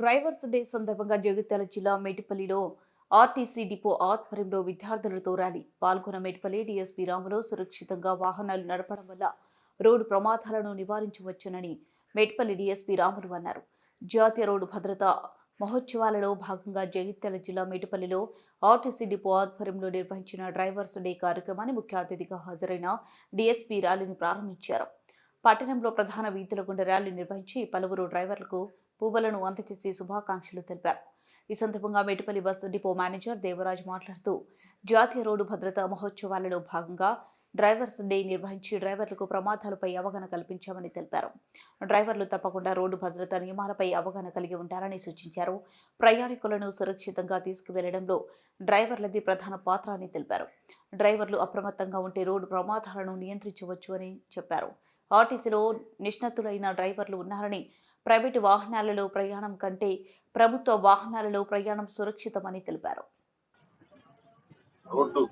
Drivers day సందర్భంగా జగిత్యాల జిల్లా మేటిపల్లిలో RTC depot ఆధ్వర్యంలో విద్యార్థులతో ర్యాలీ. పాల్గొన్న మేటిపల్లి డీఎస్పీ రాములు సురక్షితంగా వాహనాలు నడపడం వల్ల రోడ్డు ప్రమాదాలను నివారించవచ్చునని మేటిపల్లి డీఎస్పీ రాములు అన్నారు. జాతీయ రోడ్డు భద్రత మహోత్సవాలలో భాగంగా జగిత్యాల జిల్లా మేటిపల్లిలో ఆర్టీసీ డిపో ఆధ్వర్యంలో నిర్వహించిన డ్రైవర్స్ డే కార్యక్రమాన్ని ముఖ్య అతిథిగా హాజరైన డీఎస్పీ ర్యాలీని ప్రారంభించారు. పట్టణంలో ప్రధాన వీధుల గుండా ర్యాలీ నిర్వహించి పలువురు డ్రైవర్లకు పువ్వులను అందజేసి శుభాకాంక్షలు తెలిపారు. ఈ సందర్భంగా Metpalli bus depot manager Devaraj మాట్లాడుతూ జాతీయ రోడ్డు భద్రతా మహోత్సవాలలో భాగంగా డ్రైవర్స్ డే నిర్వహించి డ్రైవర్లకు ప్రమాదాలపై అవగాహన కల్పించామని తెలిపారు. డ్రైవర్లు తప్పకుండా రోడ్డు భద్రతా నియమాలపై అవగాహన కలిగి ఉంటారని సూచించారు. ప్రయాణికులను సురక్షితంగా తీసుకువెళ్ళడంలో డ్రైవర్లది ప్రధాన పాత్ర అని తెలిపారు. డ్రైవర్లు అప్రమత్తంగా ఉంటే రోడ్డు ప్రమాదాలను నియంత్రించవచ్చు అని చెప్పారు. ఆర్టీసీలో నిష్ణాతులైన డ్రైవర్లు ఉన్నారని ప్రైవేటు వాహనాలలో ప్రయాణం కంటే ప్రభుత్వ వాహనాలలో ప్రయాణం సురక్షితమని తెలిపారు. రోడ్డు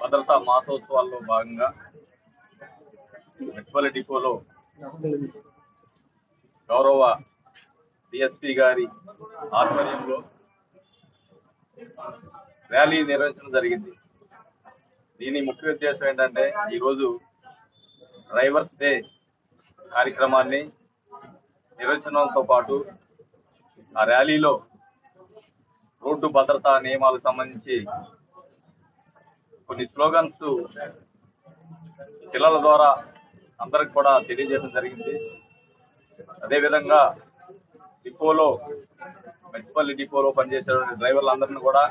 భద్రతా మాసోత్సవాల్లో భాగంగా మెట్పల్లి డిపోలో గౌరవ డిఎస్పి గారి ఆధ్వర్యంలో ర్యాలీ నిర్వహించడం జరిగింది. దీని ముఖ్య ఉద్దేశం ఏంటంటే ఈరోజు డ్రైవర్స్ డే కార్యక్రమాన్ని నిరసనలతో పాటు ఆ ర్యాలీలో రోడ్డు భద్రతా నియమాలకు సంబంధించి కొన్ని స్లోగన్స్ పిల్లల ద్వారా అందరికి కూడా తెలియజేయడం జరిగింది. అదేవిధంగా డిపోలో మెట్పల్లి డిపోలో పనిచేసేటువంటి డ్రైవర్లందరినీ కూడా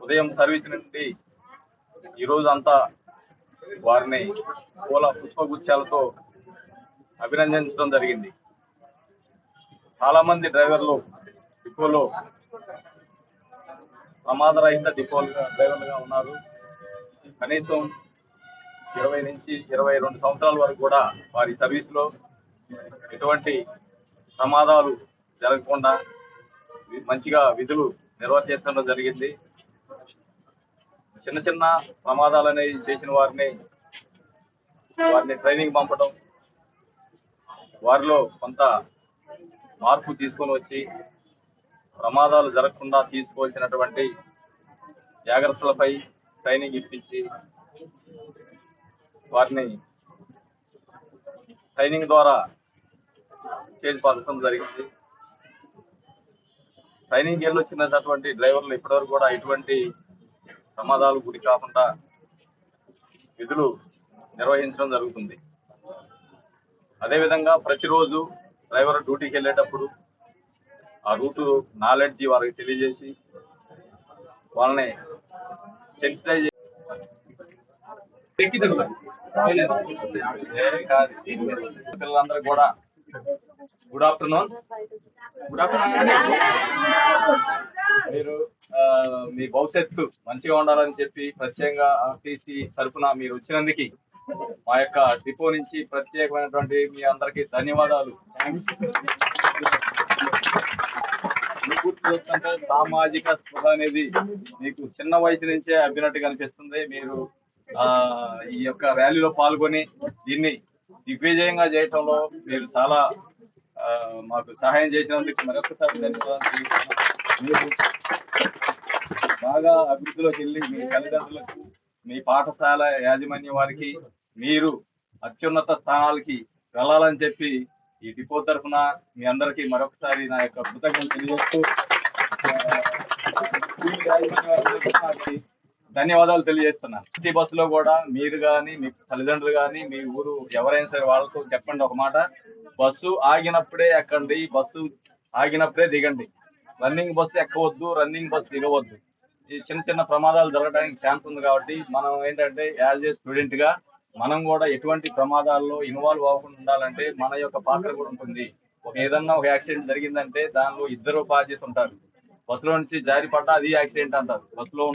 ఉదయం సర్వీస్ నుండి ఈరోజు అంతా వారిని పూల పుష్పగుచ్చాలతో అభినందించడం జరిగింది. చాలా మంది డ్రైవర్లు డిపోలో ప్రమాదరహిత డిపోలుగా డ్రైవర్లుగా ఉన్నారు. కనీసం ఇరవై నుంచి ఇరవై రెండు సంవత్సరాల వరకు కూడా వారి సర్వీస్లో ఎటువంటి ప్రమాదాలు జరగకుండా మంచిగా విధులు నిర్వర్తించడం జరిగింది. చిన్న చిన్న ప్రమాదాలు అనేవి చేసిన వారిని వారిని ట్రైనింగ్ పంపడం వారిలో కొంత మార్పు తీసుకొని వచ్చి ప్రమాదాలు జరగకుండా తీసుకోవాల్సినటువంటి జాగ్రత్తలపై ట్రైనింగ్ ఇప్పించి వారిని ట్రైనింగ్ ద్వారా చేసి పరచడం జరిగింది. ట్రైనింగ్ వెళ్ళి వచ్చినటువంటి డ్రైవర్లు ఇప్పటివరకు కూడా ఎటువంటి ప్రమాదాలు గురి కాకుండా విధులు నిర్వహించడం జరుగుతుంది. అదేవిధంగా ప్రతిరోజు డ్రైవర్ డ్యూటీకి వెళ్ళేటప్పుడు ఆ రూటు నాలెడ్జ్ వారికి తెలియజేసి వాళ్ళని సెన్సిటైజ్ పిల్లలందరూ కూడా గుడ్ ఆఫ్టర్నూన్. గుడ్ ఆఫ్టర్నూన్ మీరు మీ భవిష్యత్తు మంచిగా ఉండాలని చెప్పి ప్రత్యేకంగా ఆర్టీసీ తరఫున మీరు వచ్చినందుకు మా యొక్క డిపో నుంచి ప్రత్యేకమైనటువంటి మీ అందరికీ ధన్యవాదాలు. థ్యాంక్స్ సామాజిక స్పృహ అనేది మీకు చిన్న వయసు నుంచే అబ్బినట్టు కనిపిస్తుంది. మీరు ఆ ఈ యొక్క ర్యాలీలో పాల్గొని దీన్ని దిగ్విజయంగా చేయటంలో మీరు చాలా మాకు సహాయం చేసినందుకు మరొకసారి ధన్యవాదాలు బాగా అభివృద్ధిలోకి వెళ్ళి మీ తల్లిదండ్రులకు మీ పాఠశాల యాజమాన్య వారికి మీరు అత్యున్నత స్థానాలకి వెళ్ళాలని చెప్పి ఈ డిపో తరఫున మీ అందరికీ మరొకసారి నా యొక్క కృతజ్ఞతలు తెలియజేస్తూ ధన్యవాదాలు తెలియజేస్తున్నాను ప్రతి బస్సులో కూడా మీరు కానీ మీ తల్లిదండ్రులు కానీ మీ ఊరు ఎవరైనా సరే వాళ్ళతో చెప్పండి ఒక మాట. బస్సు ఆగినప్పుడే ఎక్కండి బస్సు ఆగినప్పుడే దిగండి. రన్నింగ్ బస్సు ఎక్కవద్దు రన్నింగ్ బస్సు దిగవద్దు. చిన్న చిన్న ప్రమాదాలు జరగడానికి ఛాన్స్ ఉంది కాబట్టి మనం ఏంటంటే యాజ్ ఏ స్టూడెంట్గా మనం కూడా ఎటువంటి ప్రమాదాల్లో ఇన్వాల్వ్ అవ్వకుండా ఉండాలంటే మన యొక్క పాత్ర కూడా ఉంటుంది. ఒక ఏదన్నా ఒక యాక్సిడెంట్ జరిగిందంటే దానిలో ఇద్దరు బాధ్యత ఉంటారు. బస్సులో నుంచి జారి పడ్డా అది యాక్సిడెంట్ అంటారు. బస్సులో